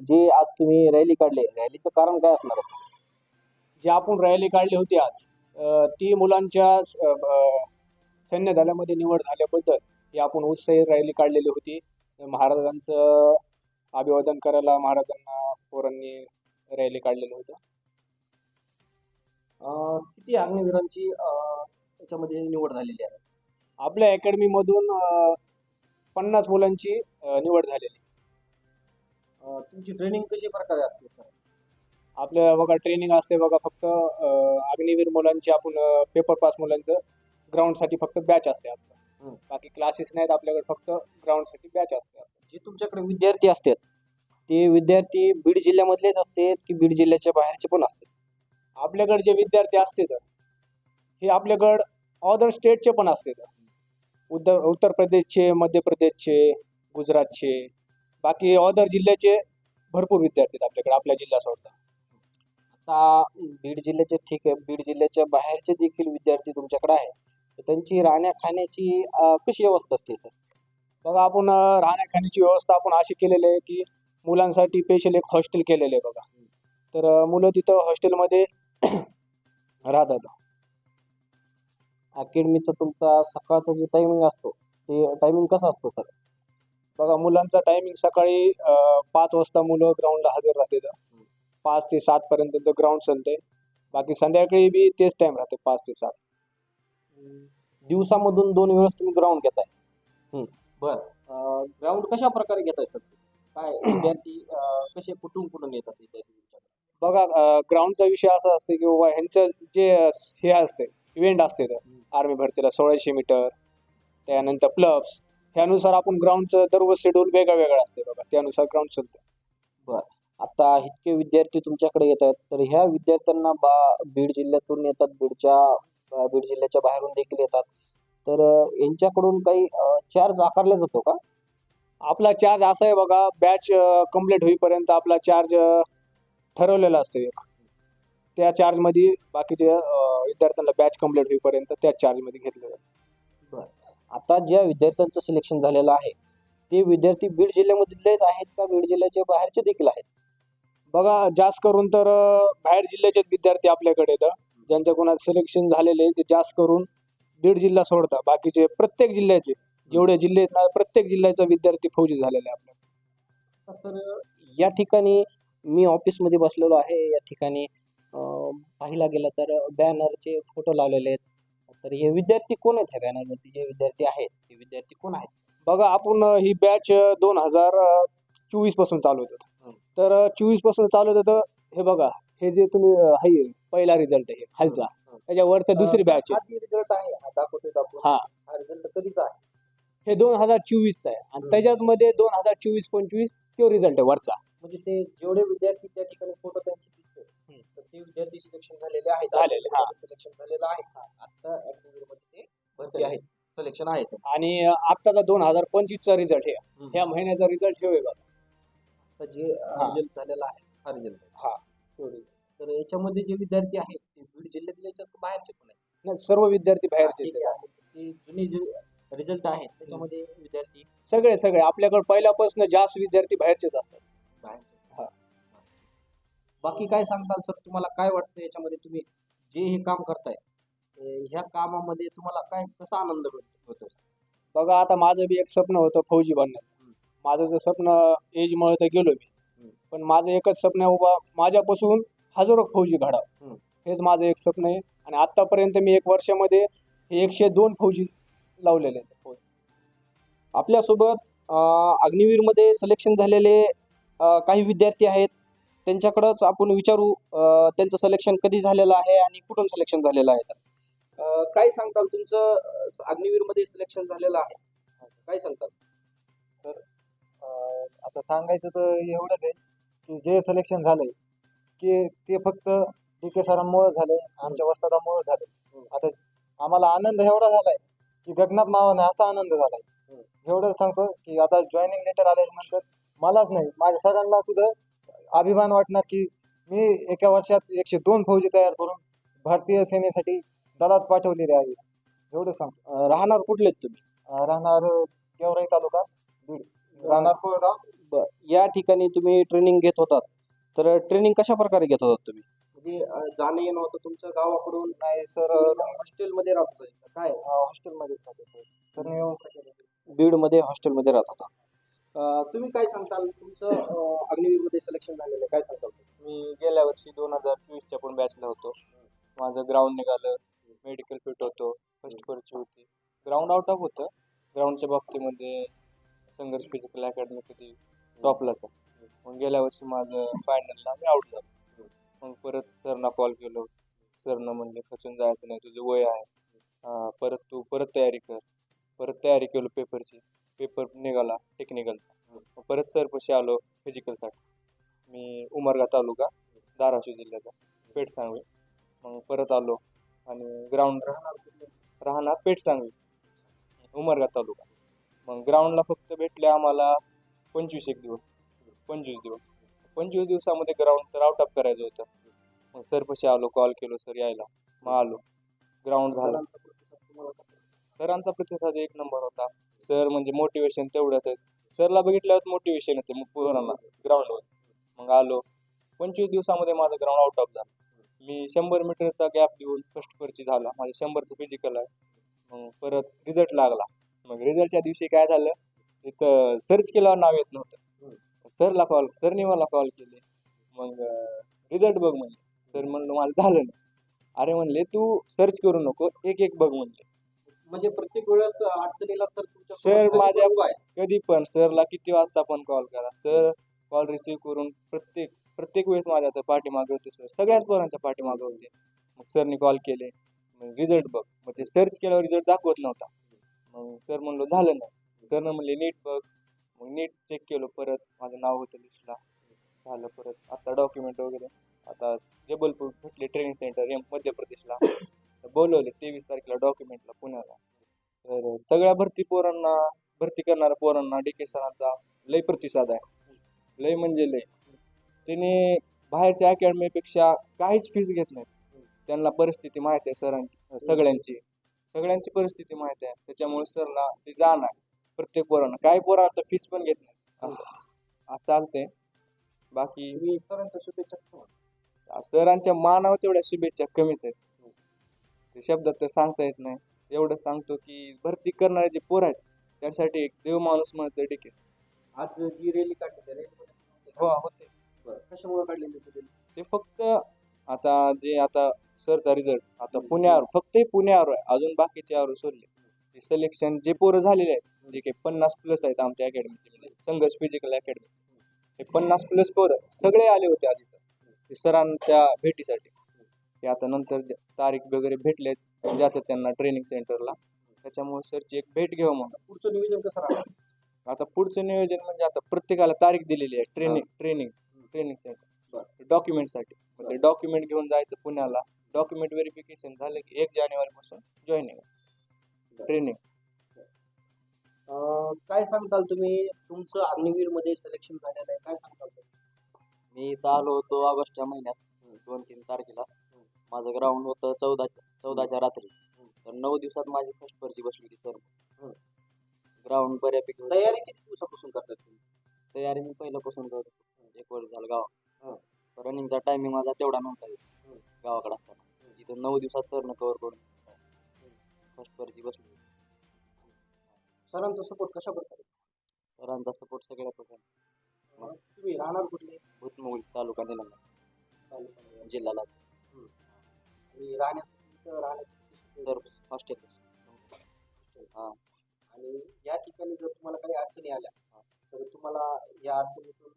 जे आज तुम्ही रॅली काढली रॅलीचं कारण काय असणार आहे जे आपण रॅली काढली होती आज अ, ती मुलांच्या सैन्य दलामध्ये निवड झाल्याबद्दल ही आपण उत्साही रॅली काढलेली होती. महाराजांचं अभिवादन करायला महाराजांना पोरांनी रॅली काढलेलं होतं. किती अग्निवीरांची याच्यामध्ये निवड झालेली आहे? आपल्या अकॅडमीमधून पन्नास मुलांची निवड झालेली तुमची ट्रेनिंग कशी प्रकारे असते सर आपल्या बघा ट्रेनिंग असते बघा फक्त अग्निवीर मुलांची आपण पेपर पास मुलांचं ग्राउंडसाठी फक्त बॅच असते आपलं. बाकी क्लासेस नाहीत आपल्याकडे फक्त ग्राउंडसाठी बॅच असते जे तुमच्याकडे विद्यार्थी असतात ते विद्यार्थी बीड जिल्ह्यामधलेच असतात की बीड जिल्ह्याच्या बाहेरचे पण असतात? आपल्याकडे जे विद्यार्थी असते हे आपल्याकडं अदर स्टेटचे पण असते उत्तर उत्तर प्रदेशचे मध्य प्रदेशचे गुजरातचे बाकी अदर जिल्ह्याचे भरपूर विद्यार्थी आहेत आपल्याकडे आपल्या जिल्हा सोडता आता बीड जिल्ह्याचे ठीक आहे. बीड जिल्ह्याच्या बाहेरचे देखील विद्यार्थी तुमच्याकडे आहे तर त्यांची राहण्या खाण्याची कशी व्यवस्था असते सर बघा आपण राहण्या खाण्याची व्यवस्था आपण अशी केलेली आहे की मुलांसाठी स्पेशल एक हॉस्टेल केलेलं आहे बघा. तर मुलं तिथं हॉस्टेलमध्ये राहतात. अकॅडमीचा तुमचा सकाळचा जो टायमिंग असतो ते टायमिंग कसा असतो सर बघा मुलांचा टायमिंग सकाळी अं, पाच वाजता मुलं ग्राउंडला हजर राहतात. पाच ते सात पर्यंत ग्राउंड चालते बाकी संध्याकाळी बी तेच टाइम राहते पाच ते सात. दिवसामधून दोन वेळेस तुम्ही ग्राउंड घेताय. बर. ग्राउंड कशा प्रकारे घेताय सर? काय विद्यार्थी अं, कसे कुठून कुठून येतात विद्यार्थी तुमच्याकडे? बघा ग्राउंडचा विषय असा असते की बाबा ह्यांचं जे हे असते इव्हेंट असते आर्मी भरतीला सोळाशे मीटर त्यानंतर प्लब्स त्यानुसार आपण ग्राउंडचं दररोज शेड्यूल वेगळा वेगळा असते बघा. त्यानुसार ग्राउंड चालतं. आता इतके विद्यार्थी तुमच्याकडे येत आहेत तर ह्या विद्यार्थ्यांना बा बीड जिल्ह्यातून येतात बीडच्या बीड जिल्ह्याच्या बाहेरून देखील येतात. तर यांच्याकडून काही चार्ज आकारला जातो का? आपला चार्ज असा आहे बघा बॅच कंप्लीट होईपर्यंत आपला चार्ज ठरवलेला असतो एक. त्या चार्जमध्ये बाकीच्या विद्यार्थ्यांना बॅच कंप्लीट होईपर्यंत त्या चार्जमध्ये घेतलं जातं. आता ज्या विद्यार्थ्यांचं सिलेक्शन झालेलं आहे ते विद्यार्थी बीड जिल्ह्यामधलेच आहेत का बीड जिल्ह्याच्या बाहेरचे देखील आहेत? बघा जास्त करून तर बाहेर जिल्ह्याचेच विद्यार्थी आपल्याकडे येतं ज्यांच्या कोणाचं सिलेक्शन झालेले ते जास्त करून बीड जिल्हा सोडता बाकीचे प्रत्येक जिल्ह्याचे जेवढे जिल्हे आहेत ना प्रत्येक जिल्ह्याचा विद्यार्थी फौजी झालेला आहे आपल्या सर या ठिकाणी मी ऑफिसमध्ये बसलेलो आहे. या ठिकाणी पाहिला गेलं तर बॅनरचे फोटो लावलेले आहेत. तर हे विद्यार्थी कोण आहेत? ह्या बॅनरवरती जे विद्यार्थी आहेत. ते विद्यार्थी कोण आहेत? बघा आपण ही बॅच दोन हजार चोवीसपासून चालू होतं. तर चोवीसपासून चालू होतं हे बघा हे जे तुम्ही आहे पहिला रिझल्ट आहे खालचा. त्याच्यावरचं दुसरी बॅच आहे. रिझल्ट आहे हा दाखवतोय आपण. हा. रिझल्ट कधीचा आहे? हे दोन हजार चोवीसचा आहे. आणि हं. त्याच्यामध्ये दोन हजार चोवीस पंचवीस तो रिझल्ट आहे वरचा. म्हणजे ते जेवढे विद्यार्थी त्या ठिकाणी फोटो त्यांचे दिसते. तर ते विद्यार्थी सिलेक्शन झालेले आहेत. झालेले. सिलेक्शन झालेलं आहे. मध्ये ते भरती आहेत. सिलेक्शन आहेत. आणि अं, आत्ताचा दोन हजार पंचवीसचा रिझल्ट हे. ह्या महिन्याचा रिझल्ट हे आहे बघा. जे हा. रिझल्ट झालेला आहे हा रिझल्ट हा. तर याच्यामध्ये जे विद्यार्थी आहेत ते बीड जिल्ह्यातील याच्यात बाहेरचे पण आहेत. नाही, सर्व विद्यार्थी बाहेर ठीक आहे. ते जुने जे रिझल्ट आहेत त्याच्यामध्ये विद्यार्थी सगळे सगळे. आपल्याकडे पहिल्यापासून जास्त विद्यार्थी बाहेरचेच असतात. बाहेरचे. हा. बाकी काय सांगताल सर? तुम्हाला काय वाटतं याच्यामध्ये? तुम्ही जे हे काम करताय ह्या कामामध्ये तुम्हाला काय कसा आनंद भेट- होतो बघा आता माझं बी एक स्वप्न होतं फौजी बनण्याचं. माझं जर स्वप्न एजमुळे तर गेलो मी. पण माझं एकच स्वप्न आहे उभा माझ्यापासून हजारो फौजी घडावं हं. हेच माझं एक स्वप्न आहे आणि आतापर्यंत मी एक वर्षामध्ये एकशे दोन फौजी लावलेले आहेत आपल्यासोबत अग्निवीरमध्ये सिलेक्शन झालेले काही विद्यार्थी आहेत त्यांच्याकडंच आपण विचारू त्यांचं सिलेक्शन कधी झालेलं आहे आणि कुठून सिलेक्शन झालेलं आहे तर. काय सांगताल तुमचं अं, अग्निवीरमध्ये सिलेक्शन झालेलं आहे. काय सांगताल? अं, आता सांगायचं तर एवढंच आहे की जे सिलेक्शन झालंय की ते फक्त डी के सरांमुळे झालंय आमच्या वस्तादामुळे झालंय. आता आम्हाला आनंद एवढा झालाय की गगनात मावा नाही असा आनंद झालाय. एवढं सांगतो की आता जॉईनिंग लेटर आल्यानंतर मलाच नाही माझ्या सरांना सुद्धा अभिमान वाटणार की मी एका वर्षात एकशे दोन फौजी तयार करून भारतीय सेनेसाठी दलात पाठवलेले आहे. एवढं सांगतो अं, राहणार कुठले आहेत तुम्ही? अं, राहणार गेवराई तालुका बीड. राहणार कोरडा बर. या ठिकाणी तुम्ही ट्रेनिंग घेत होतात. तर ट्रेनिंग कशा प्रकारे घेत होतात तुम्ही? म्हणजे अं, जाणं येणं होतं तुमचं गावाकडून? नाही सर हॉस्टेलमध्ये राहत होते काय? हॉस्टेलमध्ये तर मी बीडमध्ये हॉस्टेलमध्ये राहत होता. अं, तुम्ही काय सांगताल? तुमचं अं, अग्निवीरमध्ये सिलेक्शन झालेलं आहे. काय सांगताल? मी गेल्या वर्षी दोन हजार चोवीसच्या पण बॅचला होतो. माझं ग्राउंड निघालं. मेडिकल फिट होतो फर्स्ट पर्ची होती. ग्राउंड आउट ऑफ होतं. ग्राउंडच्या बाबतीमध्ये संघर्ष फिजिकल अकॅडमी कधी टॉपलाच मग गेल्या वर्षी माझं फायनलला मी आउट झालो. मग परत सरना कॉल केलो. सरनं म्हणले खचून जायचं नाही तुझं वय आहे. परत तू परत तयारी कर. परत तयारी केलो पेपरची पेपर निघाला टेक्निकलचा परत सरपाशी आलो फिजिकलसाठी मी उमरगा तालुका धाराशिव जिल्ह्याचा. पेठ सांगवी. मग परत आलो आणि ग्राउंड राहणार राहणार पेठ सांगवी उमरगा तालुका. मग ग्राउंडला फक्त भेटले आम्हाला पंचवीस एक दिवस. पंचवीस दिवस. पंचवीस दिवसामध्ये ग्राउंड तर आउट ऑफ करायचं होतं. मग सरपाशी आलो कॉल केलो सर यायला. मग आलो. ग्राउंड झाला. सरांचा प्रतिसाद एक नंबर होता. सर म्हणजे मोटिवेशन तेवढंच सरला बघितल्यावर मोटिवेशन येते मग पोरांना ग्राउंडवर मग आलो. पंचवीस दिवसामध्ये माझं ग्राउंड आउट ऑफ झालं. मी शंभर मीटरचा गॅप देऊन फर्स्ट पर्ची झाला. माझं शंभरचं फिजिकल आहे. मग परत रिझल्ट लागला. मग रिझल्टच्या दिवशी काय झालं? इथं सर्च केल्यावर नाव येत नव्हतं. सरला कॉल सरने मला कॉल केले. मग रिझल्ट बघ म्हणले. सर म्हणलं माझं झालं नाही. अरे म्हणले तू सर्च करू नको. एक एक बघ म्हणले. म्हणजे प्रत्येक वेळेस अडचणीला सर कधी माझ्या-. कधी पण सरला किती वाजता पण कॉल करा. सर कॉल रिसीव्ह करून प्रत्येक प्रत्येक वेळेस माझ्या आता पाठीमागे होते सर सगळ्याच पोरांच्या पाठीमागे होते. मग सरने कॉल केले. मग रिझल्ट बघ. मग ते सर्च केल्यावर रिझल्ट दाखवत नव्हता. मग सर म्हणलो झालं नाही सरनं म्हणले नीट बघ. मग नीट चेक केलं परत. माझं नाव होतं लिस्टला. झालं परत. आता डॉक्युमेंट वगैरे. आता जबलपूर भेटले ट्रेनिंग सेंटर एम मध्य प्रदेशला. तर बोलवले तेवीस तारखेला डॉक्युमेंटला पुण्याला. तर सगळ्या भरती पोरांना भरती करणाऱ्या पोरांना डी के सरांचा लय प्रतिसाद आहे. लय म्हणजे लय. त्याने बाहेरच्या अकॅडमीपेक्षा काहीच फीस घेत नाहीत. त्यांना परिस्थिती माहिती आहे सरांची सगळ्यांची. सगळ्यांची परिस्थिती माहिती आहे. त्याच्यामुळे सरला ते जाणार. प्रत्येक पोरांना. काही पोरांना फीस पण घेत नाही असं. चालतंय. बाकी तुम्ही सरांच्या शुभेच्छा. सरांच्या मानावर तेवढ्या शुभेच्छा कमीच आहेत. ते शब्दात तर सांगता येत नाही. एवढं सांगतो की भरती करणारे जे पोर आहेत त्यांसाठी एक देव माणूस म्हणतो ठीक आहे. आज जी रॅली काढली त्या रॅलीमध्ये हो होते. कशामुळे काढलेली होती? ते? फक्त आता जे आता सरचा रिझल्ट आता पुण्यावर फक्त हे पुण्यावर आहे अजून बाकीचे यावर सोडले. ते सिलेक्शन जे पोरं झालेले आहेत जे काही पन्नास प्लस आहेत आमच्या अकॅडमीचे म्हणजे संघर्ष फिजिकल अकॅडमी हे पन्नास प्लस पोरं सगळे आले होते आधी तर. ते सरांच्या भेटीसाठी. ते आता नंतर तारीख वगैरे भेटले जातात त्यांना ट्रेनिंग सेंटरला त्याच्यामुळे सरची एक भेट घेऊ म्हणून. पुढचं नियोजन कसं राहणार? आता पुढचं नियोजन म्हणजे आता प्रत्येकाला तारीख दिलेली आहे ट्रेनिंग ट्रेनिंग ट्रेनिंग सेंटर डॉक्युमेंटसाठी डॉक्युमेंट घेऊन जायचं पुण्याला. डॉक्युमेंट व्हेरिफिकेशन झालं की एक जानेवारी पासून जॉईनिंग ट्रेनिंग अं, काय सांगताल तुम्ही? तुमचं अग्निवीरमध्ये सिलेक्शन झालेलं आहे. काय सांगताल तुम्ही? मी इथं आलो होतो ऑगस्टच्या महिन्यात दोन तीन तारखेला. माझं ग्राउंड होतं चौदाच्या चौदाच्या रात्री. तर नऊ दिवसात माझी फर्स्ट पर्ची बसली होती सर ग्राउंड बऱ्यापैकी. तयारी किती दिवसापासून करतात तुम्ही? तयारी मी पहिल्यापासून करत. एक वर्ष झालं गाव रनिंगचा टायमिंग माझा तेवढा नव्हता येत. गावाकडे असताना. इथं नऊ दिवसात सरनं कव्हर करून फर्स्ट पर्ची बसली. सरांचा सपोर्ट कशा प्रकारे? सरांचा सपोर्ट सगळ्या प्रकारे. तुम्ही राहणार कुठले? भूतमुगल तालुका निलंगा. जिल्ह्याला आणि राहण्यात राहण्यात सर हॉस्टेल हा. आणि या ठिकाणी जर तुम्हाला काही अडचणी आल्या तर तुम्हाला या अडचणीतून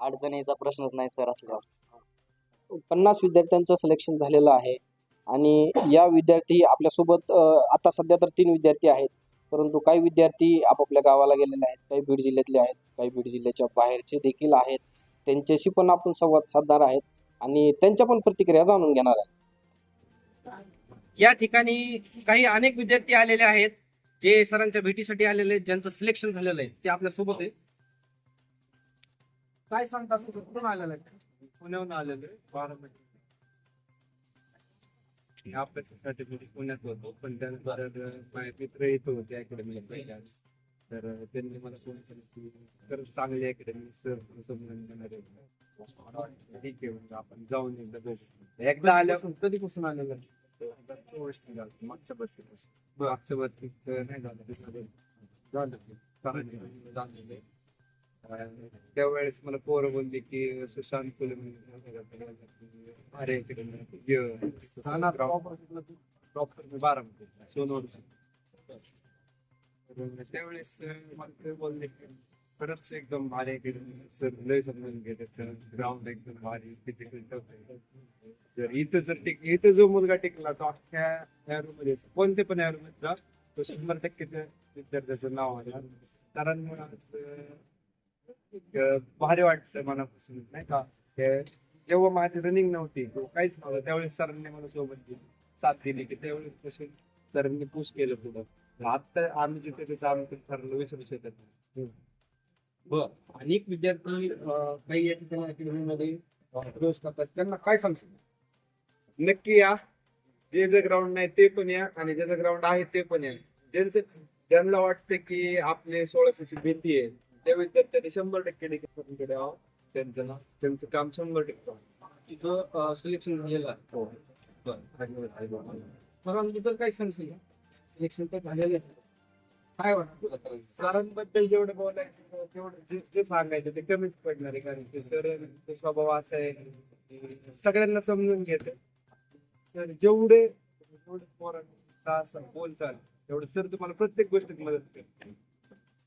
अडचणीचा प्रश्नच नाही सर असल्यावर पन्नास विद्यार्थ्यांचं सिलेक्शन झालेलं आहे आणि या विद्यार्थी आपल्यासोबत अ, आता सध्या तर तीन विद्यार्थी आहेत. परंतु काही विद्यार्थी आपापल्या गावाला गेलेले आहेत काही बीड जिल्ह्यातले आहेत काही बीड जिल्ह्याच्या बाहेरचे देखील आहेत. त्यांच्याशी पण आपण संवाद साधणार आहेत आणि त्यांच्या पण प्रतिक्रिया जाणून घेणार आहेत. या ठिकाणी काही अनेक विद्यार्थी आलेले आहेत जे सरांच्या भेटीसाठी आलेले आहेत ज्यांचं सिलेक्शन झालेलं आहे ते आपल्यासोबत आहे काय सांगता सर कुठून आलेलं आहे? पुण्याहून आलेलो आहे बारामती. अभ्यासासाठी मी पुण्यात होतो पण त्यानंतर माझे मित्र इथं होते अकॅडमीला पहिल्या तर त्यांनी मला फोन केला की चांगली अकॅडमी सर समजून देणारे ठीक आहे म्हणजे आपण जाऊन एकदा एकदा आल्यापासून कधीपासून आलेलं चोवीस झालं मागच्या भरतीपासून मागच्या नाही झालं. त्याच्यामध्ये झालं. त्यावेळेस मला पोरं बोलली की सुशांत फुले अरे प्रॉपर बारामती. तर त्यावेळेस मला बोलले की खरंच एकदम भारी सर लय समजून घेतात ग्राउंड एकदम भारी फिजिकल जर इथं जर टिक इथं जो मुलगा टिकला तो अख्ख्या मध्ये कोणते पण मध्ये जा तो शंभर टक्के विद्यार्थ्याचं नाव आहे. कारण अं, भारी वाटतं मनापासून नाही का? ते जेव्हा माझी रनिंग नव्हती किंवा काहीच नव्हतं. त्यावेळेस सरांनी मला सोबत दिली साथ दिली की त्यावेळेस पासून सरांनी पुश केलं पुढं. आता आम्ही जिथे त्याचं आम्ही ठरलं विसरू शकत नाही. बर. अनेक विद्यार्थी अं, काही या ठिकाणी प्रवेश करतात त्यांना काय सांगतो नक्की या. जे जे ग्राउंड नाही ते पण या आणि ज्याचं ग्राउंड आहे ते पण या. ज्यांचं ज्यांना वाटतं की आपले सोळाशेची भीती आहे त्या विद्यार्थ्यांनी शंभर टक्के देखील यावं त्यांचं त्यांचं काम शंभर टक्के. तिथं सिलेक्शन झालेलं आहे. हो. बरं सरांबद्दल काय सांगशील? सिलेक्शन तर झालेलं आहे. काय वाटतं? सरांबद्दल जेवढं बोलायचं तेवढं जे जे सांगायचं ते कमीच पडणार आहे कारण की सर स्वभाव असा आहे सगळ्यांना समजून घेत. सर जेवढे जेवढे असं बोलचाल तेवढं सर तुम्हाला प्रत्येक गोष्टीत मदत करते